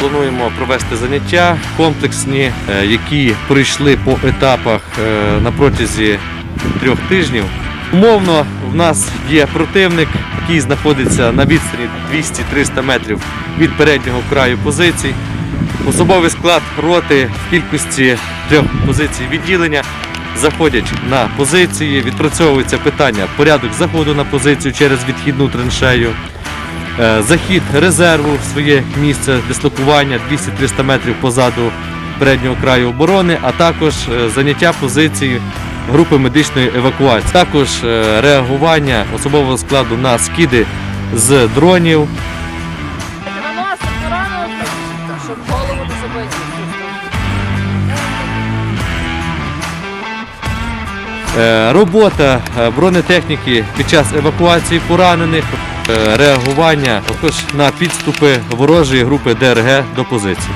плануємо провести заняття комплексні, е, які пройшли по етапах е, на протязі трьох тижнів. Умовно, в нас є противник, який знаходиться на відстані 200-300 метрів від переднього краю позицій. Особовий склад роти в кількості трьох позицій відділення заходять на позиції, відпрацьовується питання порядок заходу на позицію через відхідну траншею, захід резерву в своє місце дислокування 200-300 метрів позаду переднього краю оборони, а також е, заняття позиції групи медичної евакуації. Також е, реагування особового складу на скиди з дронів, щоб голову не забити. Робота е, бронетехніки під час евакуації поранених, е, реагування також на підступи ворожої групи ДРГ до позиції.